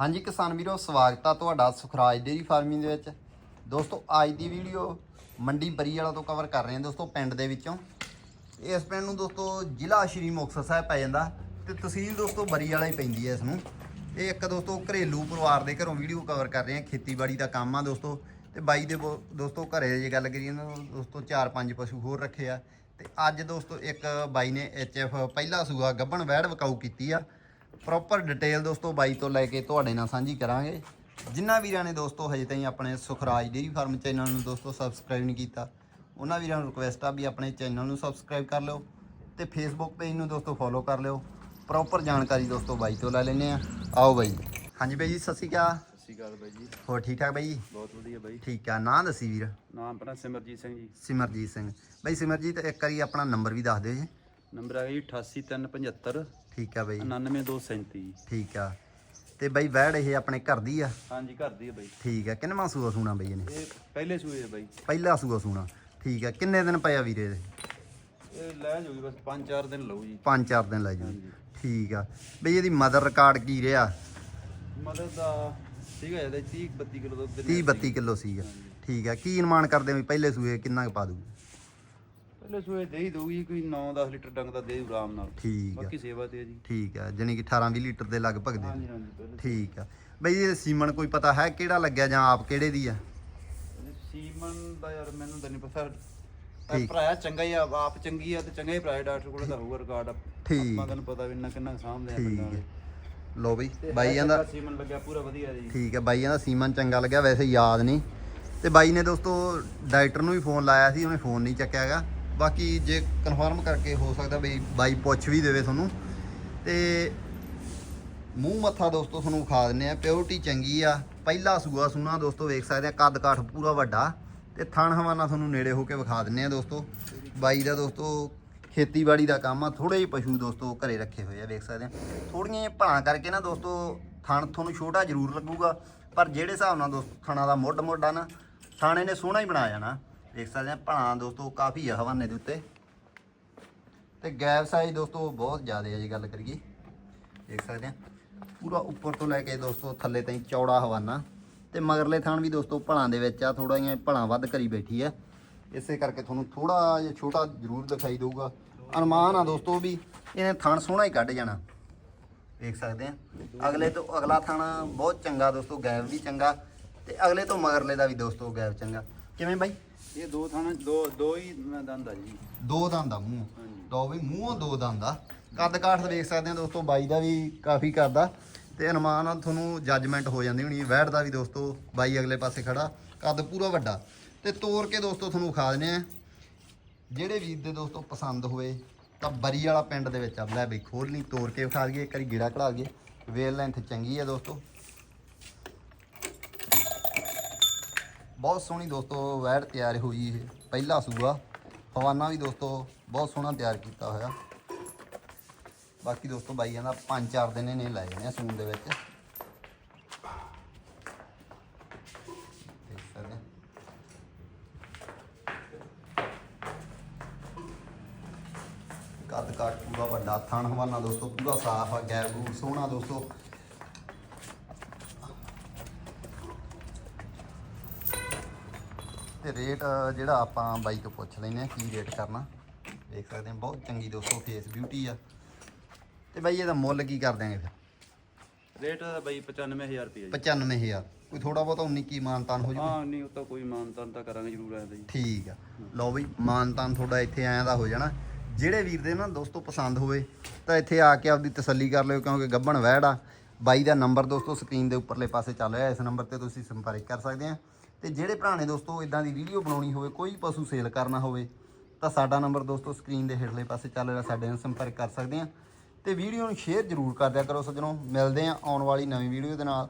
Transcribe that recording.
ਹਾਂਜੀ ਕਿਸਾਨ ਵੀਰੋ, ਸਵਾਗਤ ਆ ਤੁਹਾਡਾ ਸੁਖਰਾਜ ਡੇਰੀ ਫਾਰਮਿੰਗ ਦੇ ਵਿੱਚ। ਦੋਸਤੋ, ਅੱਜ ਦੀ ਵੀਡੀਓ ਮੰਡੀ ਬਰੀ ਵਾਲਾ ਤੋਂ ਕਵਰ ਕਰ ਰਹੇ ਹਾਂ ਦੋਸਤੋ, ਪਿੰਡ ਦੇ ਵਿੱਚੋਂ। ਇਸ ਪਿੰਡ ਨੂੰ ਦੋਸਤੋ, ਜ਼ਿਲ੍ਹਾ ਸ਼੍ਰੀ ਮੁਕਤਸਰ ਸਾਹਿਬ ਪੈ ਜਾਂਦਾ ਤੇ ਤਹਿਸੀਲ ਦੋਸਤੋ ਬਰੀ ਵਾਲਾ ਹੀ ਪੈਂਦੀ ਹੈ ਇਸ ਨੂੰ ਇਹ ਇੱਕ ਦੋਸਤੋ ਘਰੇਲੂ ਪਰਿਵਾਰ ਦੇ ਘਰੋਂ ਵੀਡੀਓ ਕਵਰ ਕਰ ਰਹੇ ਹਾਂ, ਖੇਤੀਬਾੜੀ ਦਾ ਕੰਮ ਆ ਦੋਸਤੋ। ਤੇ ਬਾਈ ਦੇ ਬੋ- ਦੋਸਤੋ, ਘਰੇ ਜੇ ਗੱਲ ਕਰੀਏ ਨਾ ਦੋਸਤੋ 4-5 ਪਸ਼ੂ ਹੋਰ ਰੱਖੇ ਆ। ਤੇ ਅੱਜ ਦੋਸਤੋ ਇੱਕ ਬਾਈ ਨੇ ਐਚਐਫ ਪਹਿਲਾ ਸੂਆ ਗੱਬਣ ਵੈੜ ਵਕਾਊ ਕੀਤੀ ਆ। ਪ੍ਰੋਪਰ ਡਿਟੇਲ ਦੋਸਤੋ ਬਾਈ ਤੋਂ ਲੈ ਕੇ ਤੁਹਾਡੇ ਨਾਲ ਸਾਂਝੀ ਕਰਾਂਗੇ। ਜਿਨ੍ਹਾਂ ਵੀਰਾਂ ਨੇ ਦੋਸਤੋ ਹਜੇ ਤਾਈਂ ਆਪਣੇ ਸੁਖਰਾਜ ਡੇਰੀ ਫਾਰਮ ਚੈਨਲ ਨੂੰ ਦੋਸਤੋ ਸਬਸਕ੍ਰਾਈਬ ਨਹੀਂ ਕੀਤਾ ਉਹਨਾਂ ਵੀਰਾਂ ਨੂੰ ਰਿਕੁਐਸਟ ਆ ਵੀ ਆਪਣੇ ਚੈਨਲ ਨੂੰ ਸਬਸਕ੍ਰਾਈਬ ਕਰ ਲਿਓ ਤੇ ਫੇਸਬੁੱਕ ਪੇਜ ਨੂੰ ਦੋਸਤੋ ਫੋਲੋ ਕਰ ਲਿਓ। ਪ੍ਰੋਪਰ ਜਾਣਕਾਰੀ ਦੋਸਤੋ ਬਾਈ ਤੋਂ ਲੈ ਲੈਨੇ ਆ। ਆਓ ਬਾਈ। ਹਾਂਜੀ ਬਾਈ ਜੀ ਸਤਿ ਸ਼੍ਰੀ ਅਕਾਲ। ਸਤਿ ਸ਼੍ਰੀ ਅਕਾਲ ਬਾਈ ਜੀ। ਹੋਰ ਠੀਕ ਠਾਕ ਬਾਈ ਜੀ? ਬਹੁਤ ਵਧੀਆ ਬਾਈ। ਠੀਕ ਆ ਨਾਂ ਦੱਸੀ ਵੀਰ। ਨਾਮ ਆਪਣਾ ਸਿਮਰਜੀਤ ਸਿੰਘ ਜੀ। ਸਿਮਰਜੀਤ ਸਿੰਘ। ਬਾਈ ਸਿਮਰਜੀਤ ਇੱਕ ਵਾਰੀ ਆਪਣਾ ਨੰਬਰ ਵੀ ਦੱਸ ਦਿਓ ਜੀ। ਨੰਬਰ ਹੈਗਾ ਜੀ 88375 ਠੀਕ ਆ ਬਾਈ। 99237 ਜੀ ਠੀਕ ਆ। ਤੇ ਬਾਈ ਵੈੜ ਇਹ ਆਪਣੇ ਘਰ ਦੀ ਆ? ਹਾਂਜੀ ਘਰ ਦੀ ਹੈ ਬਾਈ। ਠੀਕ ਆ। ਕਿੰਨਵਾਂ ਸੂਆ ਸੂਣਾ ਬਈ ਇਹਨੇ? ਇਹ ਪਹਿਲੇ ਸੂਏ ਹੈ ਬਾਈ। ਪਹਿਲਾ ਸੂਆ ਸੂਣਾ। ਠੀਕ ਆ। ਕਿੰਨੇ ਦਿਨ ਪਿਆ ਵੀਰੇ ਇਹਦੇ ਇਹ ਲੈ ਜਾਊਗੀ ਬਸ 5-4 ਦਿਨ ਲਊ ਜੀ। ਪੰਜ ਚਾਰ ਦਿਨ ਲੈ ਜੂ ਠੀਕ ਆ। ਬਈ ਇਹਦੀ ਮਦਰ ਰਿਕਾਰਡ ਕੀ ਰਿਹਾ? ਮਦਦ ਦਾ ਸੀਗਾ ਇਹਦਾ 30 32 ਕਿਲੋ ਦੁੱਧ 30 32 ਕਿਲੋ ਸੀਗਾ। ਠੀਕ ਆ। ਕੀ ਅਨੁਮਾਨ ਕਰਦੇ ਵੀ ਪਹਿਲੇ ਸੂਏ ਕਿੰਨਾ ਕੁ ਪਾ ਦੂ ਪਹਿਲੇ ਸੂਏ ਦੇ ਹੀ ਦਊਗੀ ਕੋਈ 9-10 ਲੀਟਰ ਡੰਗ ਦਾ ਦੇ ਦੂ ਆਰਾਮ ਨਾਲ। ਠੀਕ ਆ। ਬਾਕੀ ਸੇਵਾ ਤੇ ਜੀ। ਠੀਕ ਆ ਜਾਣੀ ਕਿ 18 20 ਲੀਟਰ ਦੇ ਲਗਭਗ ਦੇ ਹਾਂਜੀ ਹਾਂਜੀ ਪਹਿਲੇ ਠੀਕ ਆ। ਬਈ ਇਹ ਸੀਮਨ ਕੋਈ ਪਤਾ ਹੈ ਕਿਹੜਾ ਲੱਗਿਆ ਜਾਂ ਆਪ ਕਿਹੜੇ ਦੀ ਆ? ਸੀਮਨ ਦਾ ਯਾਰ ਮੈਨੂੰ ਤਾਂ ਨਹੀਂ ਪਤਾ। ਠੀਕ। ਭਰਾਇਆ ਚੰਗਾ ਹੀ ਆ ਆਪ ਚੰਗੀ ਆ ਤੇ ਚੰਗਾ ਹੀ ਭਰਾਇਆ ਡਾਕਟਰ ਕੋਲ ਤਾਂ ਹੋਊਗਾ ਰਿਕਾਰਡ। ਠੀਕ। ਆਪਾਂ ਤੈਨੂੰ ਪਤਾ ਵੀ ਇੰਨਾ ਕਿੰਨਾ ਸਾਹਮਣੇ ਆ ਠੀਕ ਹੈ ਵਾਲੇ ਲੋ ਬਈ ਤੇ ਬਾਈ ਇਹ ਕਹਿੰਦਾ ਚੰਗਾ ਸੀਮਨ ਲੱਗਿਆ ਪੂਰਾ ਵਧੀਆ ਜੀ। ਠੀਕ ਹੈ ਬਾਈਆਂ ਦਾ ਸੀਮਨ ਚੰਗਾ ਲੱਗਿਆ ਵੈਸੇ ਯਾਦ ਨਹੀਂ। ਤੇ ਬਾਈ ਨੇ ਦੋਸਤੋ ਡਾਇਰੈਕਟਰ ਨੂੰ ਵੀ ਫੋਨ ਲਾਇਆ ਸੀ ਉਹਨੇ ਫੋਨ ਨਹੀਂ ਚੱਕਿਆ ਹੈਗਾ। ਬਾਕੀ ਜੇ ਕਨਫਰਮ ਕਰਕੇ ਹੋ ਸਕਦਾ ਬਈ ਬਾਈ ਪੁੱਛ ਵੀ ਦੇਵੇ ਤੁਹਾਨੂੰ। ਤੇ ਮੂੰਹ ਮੱਥਾ ਦੋਸਤੋ ਤੁਹਾਨੂੰ ਵਿਖਾ ਦਿੰਨੇ ਆ ਪਿਓਰਟੀ ਚੰਗੀ ਆ। ਪਹਿਲਾ ਸੂਆ ਸੁਣਾ ਦੋਸਤੋ ਵੇਖ ਸਕਦੇ ਆ ਕੱਦ ਕਾਠ ਪੂਰਾ ਵੱਡਾ। ਤੇ ਥਣ ਹਵਾਨਾ ਤੁਹਾਨੂੰ ਨੇੜੇ ਹੋ ਕੇ ਵਿਖਾ ਦਿੰਨੇ ਆ ਦੋਸਤੋ। ਬਾਈ ਦਾ ਦੋਸਤੋ ਖੇਤੀਬਾੜੀ ਦਾ ਕੰਮ ਆ ਥੋੜੇ ਜਿਹੇ ਪਸ਼ੂ ਦੋਸਤੋ ਘਰੇ ਰੱਖੇ ਹੋਏ ਆ, ਵੇਖ ਸਕਦੇ ਆ। ਥੋੜੀਆਂ ਜਿਹੀਆਂ ਭਾਂ ਕਰਕੇ ਨਾ ਦੋਸਤੋ ਥਣ ਤੁਹਾਨੂੰ ਛੋਟਾ ਜ਼ਰੂਰ ਲੱਗੂਗਾ, ਪਰ ਜਿਹੜੇ ਹਿਸਾਬ ਨਾਲ ਦੋਸਤੋ ਥਣਾ ਦਾ ਮੁੱਢ ਮੋਢਾ ਨਾ, ਥਾਣੇ ਨੇ ਸੋਹਣਾ ਹੀ ਬਣਾਇਆ ਜਾਣਾ ਦੇਖ ਸਕਦੇ ਆ ਭਾਂ ਦੋਸਤੋ ਕਾਫੀ ਆ ਹਵਾਨੇ ਦੇ ਉੱਤੇ। ਤੇ ਗੈਪ ਸਾਈਜ਼ ਦੋਸਤੋ ਬਹੁਤ ਜ਼ਿਆਦਾ ਹੈ ਜੇ ਗੱਲ ਕਰੀਏ। ਦੇਖ ਸਕਦੇ ਆ, ਪੂਰਾ ਉੱਪਰ ਤੋਂ ਲੈ ਕੇ ਦੋਸਤੋ, ਥੱਲੇ ਤਾਈਂ ਚੌੜਾ ਹਵਾਨਾ। ਤੇ ਮਗਰਲੇ ਥਾਣ ਵੀ ਦੋਸਤੋ ਭਲਾਂ ਦੇ ਵਿੱਚ ਆ ਥੋੜਾ ਜਿਹਾ ਭਲਾਂ ਵੱਧ ਕਰੀ ਬੈਠੀ ਆ। ਇਸੇ ਕਰਕੇ ਤੁਹਾਨੂੰ ਥੋੜਾ ਜਿਹਾ ਛੋਟਾ ਜ਼ਰੂਰ ਦਿਖਾਈ ਦੇਊਗਾ। ਅਨੁਮਾਨ ਆ ਦੋਸਤੋ ਵੀ, ਇਹਨੇ ਥਾਣ ਸੋਹਣਾ ਹੀ ਕੱਢ ਜਾਣਾ। ਦੇਖ ਸਕਦੇ ਆ, ਅਗਲੇ ਤੋਂ ਅਗਲਾ ਥਾਣਾ ਬਹੁਤ ਚੰਗਾ ਦੋਸਤੋ, ਗੈਪ ਵੀ ਚੰਗਾ। ਤੇ ਅਗਲੇ ਤੋਂ ਮਗਰਲੇ ਦਾ ਵੀ ਦੋਸਤੋ, ਗੈਪ ਚੰਗਾ। ਕਿਵੇਂ ਬਾਈ? ਇਹ ਦੋ ਥਾਣਾ ਦੋ ਦੋ ਹੀ ਦੰਦ ਆ ਜੀ। ਦੋ ਦੰਦ ਆ ਮੂੰਹ। ਹਾਂਜੀ। ਦੋ ਵੀ ਮੂੰਹੋਂ ਦੋ ਦੰਦ ਆ। ਕੱਦ ਕਾਠ ਦੇਖ ਸਕਦੇ ਆ ਦੋਸਤੋ ਬਾਈ ਦਾ ਵੀ ਕਾਫੀ ਕਰਦਾ ਤੇ ਅਨੁਮਾਨ ਨਾਲ ਤੁਹਾਨੂੰ ਜੱਜਮੈਂਟ ਹੋ ਜਾਂਦੀ ਹੋਣੀ। ਵੈੜ ਦਾ ਵੀ ਦੋਸਤੋ ਬਾਈ ਅਗਲੇ ਪਾਸੇ ਖੜਾ। ਕੱਦ ਪੂਰਾ ਵੱਡਾ। ਤੇ ਤੋੜ ਕੇ ਦੋਸਤੋ ਤੁਹਾਨੂੰ ਵਿਖਾ ਦਿੰਦੇ ਆ। ਜਿਹੜੇ ਵੀਰ ਦੇ ਦੋਸਤੋ ਪਸੰਦ ਹੋਵੇ ਤਾਂ ਬਰੀ ਵਾਲਾ ਪਿੰਡ ਦੇ ਵਿੱਚ ਆ। ਲੈ ਬਈ ਖੋਲ ਲਈ ਤੋੜ ਕੇ ਵਿਖਾ ਦਈਏ ਇੱਕ ਵਾਰੀ ਗੇੜਾ ਕਢਾ ਦਈਏ। ਵੇਲ ਲੈਂਥ ਚੰਗੀ ਆ ਦੋਸਤੋ। ਬਹੁਤ ਸੋਹਣੀ ਦੋਸਤੋ ਵੈੜ ਤਿਆਰ ਹੋਈ ਇਹ, ਪਹਿਲਾ ਸੂਆ। ਹਵਾਨਾ ਵੀ ਦੋਸਤੋ ਬਹੁਤ ਸੋਹਣਾ ਤਿਆਰ ਕੀਤਾ ਹੋਇਆ। ਬਾਕੀ ਦੋਸਤੋ ਬਾਈ ਕਹਿੰਦਾ ਪੰਜ ਚਾਰ ਦਿਨ ਇਹਨੇ ਲਾਏ ਨੇ ਸੂਨ ਦੇ ਵਿੱਚ। ਕੱਦ ਕਾਠ ਪੂਰਾ ਵੱਡਾ, ਥਣ ਹਵਾਨਾ ਦੋਸਤੋ ਪੂਰਾ ਸਾਫ਼ ਆ ਗੈਰ ਗੂਰ ਸੋਹਣਾ ਦੋਸਤੋ। ਤੇ ਰੇਟ ਜਿਹੜਾ ਆਪਾਂ ਬਾਈ ਤੋਂ ਪੁੱਛ ਲੈਨੇ ਆ ਕੀ ਰੇਟ ਕਰਨਾ। ਦੇਖ ਸਕਦੇ ਆ ਬਹੁਤ ਚੰਗੀ ਦੋਸਤੋ ਫੇਸ ਬਿਊਟੀ ਆ। ਤੇ ਬਾਈ ਇਹਦਾ ਮੁੱਲ ਕੀ ਕਰ ਦਿਆਂਗੇ ਫਿਰ? ਰੇਟ ਬਾਈ 95000 ਰੁਪਏ ਜੀ। 95000 ਕੋਈ ਥੋੜਾ ਬਹੁਤਾ 19 ਕੀ ਮਾਨਤਾਨ ਹੋ ਜੂ ਹਾਂ ਨਹੀਂ ਉਹ ਤਾਂ ਕੋਈ ਮਾਨਤਾਨ ਤਾਂ ਕਰਾਂਗੇ ਜ਼ਰੂਰ ਆਇਆ ਜੀ। ਠੀਕ ਆ। ਲਓ ਬਈ ਮਾਨਤਾਨ ਤੁਹਾਡਾ ਇੱਥੇ ਆਇਆ ਦਾ ਹੋ ਜਾਣਾ। ਜਿਹੜੇ ਵੀਰ ਦੇ ਨਾ ਦੋਸਤੋ ਪਸੰਦ ਹੋਵੇ ਤਾਂ ਇੱਥੇ ਆ ਕੇ ਆਪਦੀ ਤਸੱਲੀ ਕਰ ਲਿਓ ਕਿਉਂਕਿ ਗੱਬਣ ਵਹਿੜ ਆ। ਬਾਈ ਦਾ ਨੰਬਰ ਦੋਸਤੋ ਸਕਰੀਨ ਦੇ ਉੱਪਰਲੇ ਪਾਸੇ ਚੱਲ ਰਿਹਾ ਇਸ ਨੰਬਰ ਤੇ ਤੁਸੀਂ ਸੰਪਰਕ ਕਰ ਸਕਦੇ ਆ। ਤੇ ਜਿਹੜੇ ਭਰਾ ਨੇ ਦੋਸਤੋ ਇਦਾਂ ਦੀ ਵੀਡੀਓ ਬਣਾਉਣੀ ਹੋਵੇ, ਕੋਈ ਪਸ਼ੂ ਸੇਲ ਕਰਨਾ ਹੋਵੇ, ਤਾਂ ਸਾਡਾ ਨੰਬਰ ਦੋਸਤੋ ਸਕਰੀਨ ਦੇ ਹੇਠਲੇ ਪਾਸੇ ਚੱਲ ਰਿਹਾ, ਸਾਡੇ ਨਾਲ ਸੰਪਰਕ ਕਰ ਸਕਦੇ ਆ ਤੇ ਵੀਡੀਓ ਨੂੰ ਸ਼ੇਅਰ ਜ਼ਰੂਰ ਕਰ ਦਿਆ ਕਰੋ ਸੱਜਣੋ। ਮਿਲਦੇ ਆ ਆਉਣ ਵਾਲੀ ਨਵੀਂ ਵੀਡੀਓ ਦੇ ਨਾਲ।